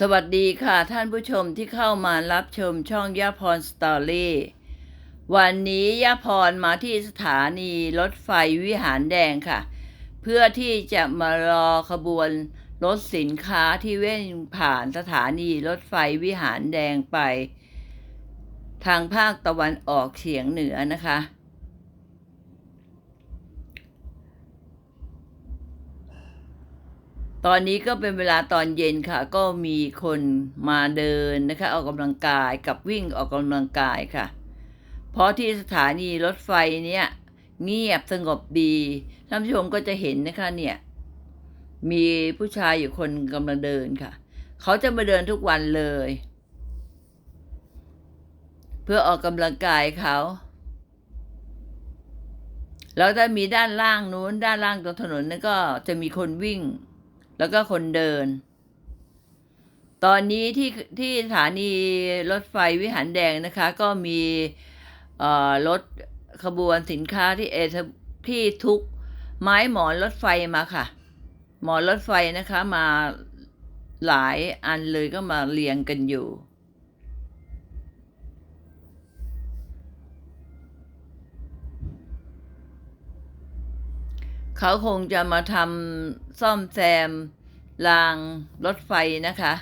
สวัสดีค่ะท่านผู้ชมที่เข้ามารับชมช่องย่าพรสตอรี่วันนี้ย่าพรมาที่สถานีรถไฟวิหารแดงค่ะ เพื่อที่จะมารอขบวนรถสินค้าที่เว่งผ่านสถานีรถไฟวิหารแดงไป ทางภาคตะวันออกเฉียงเหนือนะคะ ตอนนี้ก็เป็นเวลาตอนเย็นค่ะ ก็มีคนมาเดินนะคะ ออกกำลังกายกับวิ่งออกกำลังกายค่ะ เพราะที่สถานีรถไฟเนี่ยเงียบสงบดีท่านผู้ชมก็จะเห็นนะคะเนี่ย มีผู้ชายอยู่คนกำลังเดินค่ะ เขาจะมาเดินทุกวันเลย เพื่อออกกำลังกายเขาแล้วถ้ามีด้านล่างนู้นด้านล่างตรงถนนนั่นก็จะมีคนวิ่ง แล้วก็คนเดิน ตอนนี้ที่ที่สถานีรถไฟวิหารแดงนะคะ ก็มีรถขบวนสินค้าที่เอที่ทุกไม้หมอนรถไฟมาค่ะ หมอนรถไฟนะคะมาหลายอันเลยก็มาเรียงกันอยู่ เขาคงจะมาทำซ่อมแซมรางรถไฟนะคะ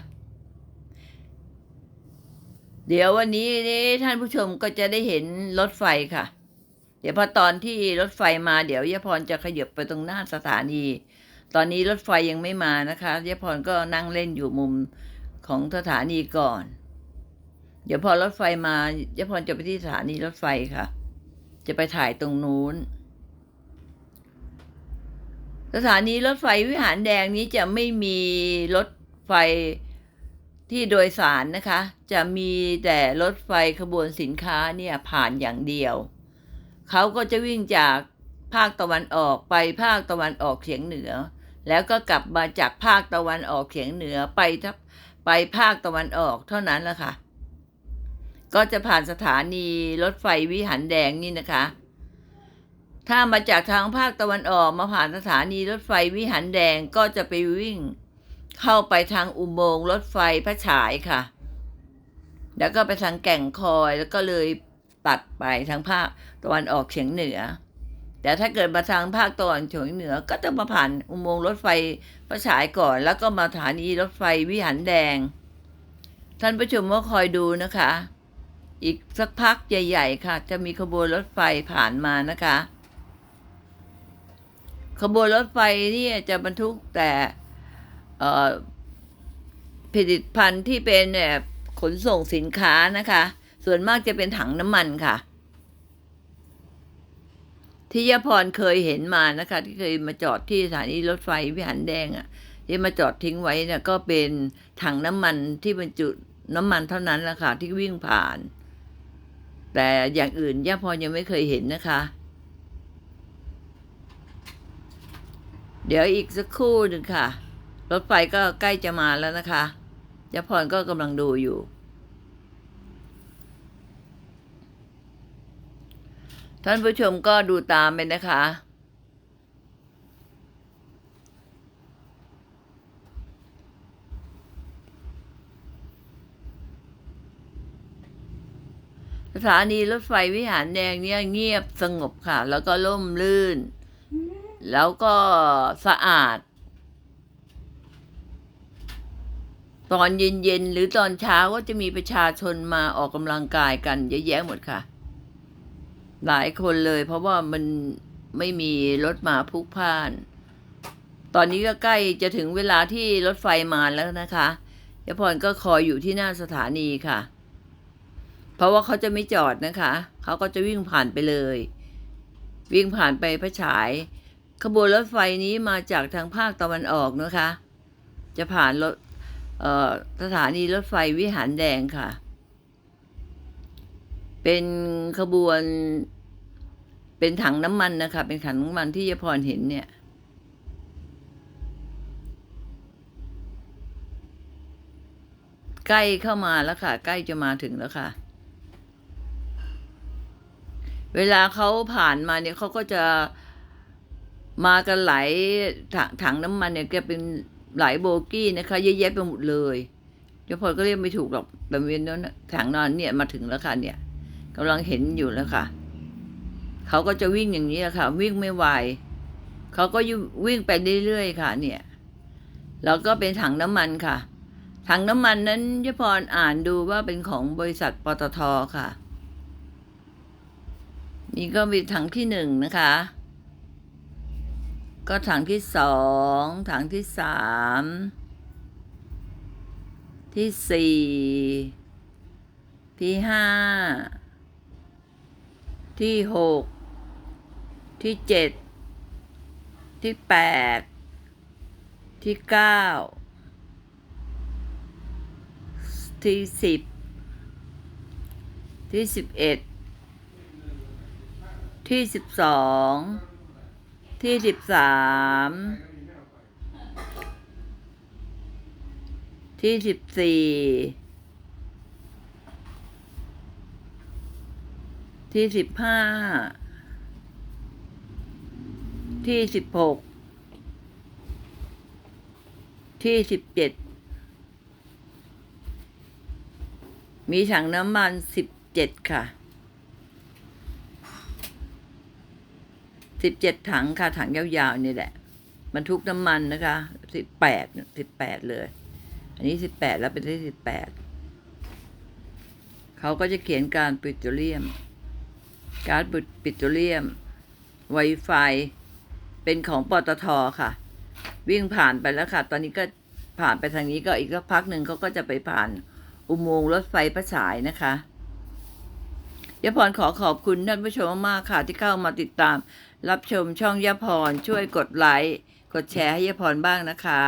เดี๋ยววันนี้นี่ท่านผู้ชมก็จะได้เห็นรถไฟค่ะ เดี๋ยวพอตอนที่รถไฟมาเดี๋ยวยาพรจะขยับไปตรงหน้าสถานี ตอนนี้รถไฟยังไม่มานะคะยาพรก็นั่งเล่นอยู่มุมของสถานีก่อน เดี๋ยวพอรถไฟมายายพรจะไปที่สถานีรถไฟค่ะ จะไปถ่ายตรงนู้น สถานีรถไฟวิหารแดงนี้จะไม่มีรถไฟที่โดยสารนะคะ จะมีแต่รถไฟขบวนสินค้าเนี่ยผ่านอย่างเดียว เขาก็จะวิ่งจากภาคตะวันออกไปภาคตะวันออกเฉียงเหนือ แล้วก็กลับมาจากภาคตะวันออกเฉียงเหนือไปทับไปภาคตะวันออกเท่านั้นแหละค่ะ ก็จะผ่านสถานีรถไฟวิหารแดงนี่นะคะ ถ้ามาจากทางภาคตะวันออกมาผ่านสถานีรถไฟวิหารแดงก็จะไปวิ่ง เข้าไปทางอุโมงค์รถไฟพระฉายค่ะ แล้วก็ไปทางแก่งคอยแล้วก็เลยตัดไปทางภาคตะวันออกเฉียงเหนือ แต่ถ้าเกิดมาทางภาคตะวันเฉียงเหนือ ก็ต้องมาผ่านอุโมงค์รถไฟพระฉายก่อน แล้วก็มาสถานีรถไฟวิหารแดง ท่านผู้ชมก็คอยดูนะคะ อีกสักพักใหญ่ ๆ ค่ะ จะมีขบวนรถไฟผ่านมานะคะ ขบวนรถไฟนี่จะบรรทุกแต่ผลิตภัณฑ์ที่เป็นเนี่ยขนส่งสินค้านะคะ ส่วนมากจะเป็นถังน้ำมันค่ะ ที่ยาพรเคยเห็นมานะคะ ที่เคยมาจอดที่สถานีรถไฟวิหารแดงอะ่ะที่มาจอดทิ้งไว้เนี่ยก็เป็นถังน้ำมันที่บรรจุน้ำมันเท่านั้นแหละค่ะที่วิ่งผ่าน แต่อย่างอื่นย่าพรยังไม่เคยเห็นนะคะ เดี๋ยวอีกสักครู่หนึ่งค่ะ รถไฟก็ใกล้จะมาแล้วนะคะยาพรก็กำลังดูอยู่ ท่านผู้ชมก็ดูตามไปนะคะสถานีรถไฟวิหารแดงเนี่ยเงียบสงบค่ะ แล้วก็ร่มรื่น แล้วก็สะอาด ตอนเย็นๆ หรือตอนเช้าก็จะมีประชาชนมาออกกำลังกายกันเยอะแยะหมดค่ะ หลายคนเลยเพราะว่ามันไม่มีรถมาพลุกพ่าน ตอนนี้ก็ใกล้จะถึงเวลาที่รถไฟมาแล้วนะคะยายพรก็คอยอยู่ที่หน้าสถานีค่ะ เพราะว่าเขาจะไม่จอดนะคะ เขาก็จะวิ่งผ่านไปเลย วิ่งผ่านไปพระฉาย ขบวนรถไฟนี้มาจากทางภาคตะวันออกนะคะ จะผ่านรถสถานีรถไฟวิหารแดงค่ะ เป็นขบวน เป็นถังน้ำมันนะคะ เป็นถังน้ำมันที่ยายพรเห็นเนี่ยใกล้เข้ามาแล้วค่ะ ใกล้จะมาถึงแล้วค่ะ เวลาเขาผ่านมาเนี่ยเขาก็จะ มากันหลายถงถังน้ำมันเนี่ยแกเป็นหลายโบกี้นะคะเยอะแยะไปหมดเลยเจ้าพลก็เรียกไม่ถูกหรอกบริเวณนั้นน่ะถังนอนเนี่ยมาถึงแล้วค่ะเนี่ยกำลังเห็นอยู่แล้วค่ะเขาก็จะวิ่งอย่างนี้แหละค่ะ วิ่งไม่ไหวเขาก็วิ่งไปเรื่อยๆค่ะ เนี่ยแล้วก็เป็นถังน้ำมันค่ะ ถังน้ำมันนั้นยพรอ่านดูว่าเป็นของบริษัทปตทค่ะ นี่ก็มีถังที่หนึ่งนะคะ ก็ถังที่สองถังที่สามที่สี่ที่ห้าที่หกที่เจ็ดที่แปดที่เก้าที่สิบที่สิบเอ็ดที่สิบสอง ที่สิบสาม ที่สิบสี่ ที่สิบห้า ที่สิบหก ที่สิบเจ็ด มีถังน้ำมันสิบเจ็ดค่ะ สิบเจ็ดถังค่ะ ถังยาวๆนี่แหละบรรทุกน้ำมันนะคะสิบแปดสิบแปดเลย อันนี้สิบแปดแล้วเป็นที่สิบแปดเขาก็จะเขียนการปิโตรเลียม การดปิโตรเลียมไวไฟเป็นของปตทค่ะ วิ่งผ่านไปแล้วค่ะ ตอนนี้ก็ผ่านไปทางนี้ก็อีกสักพักหนึ่งเขาก็จะไปผ่านอุโมงค์รถไฟพระฉายนะคะยพรขอขอบคุณท่านผู้ชมมากๆค่ะที่เข้ามาติดตาม รับชมช่องยะพรช่วยกดไลค์ กดแชร์ให้ยะพรบ้างนะคะ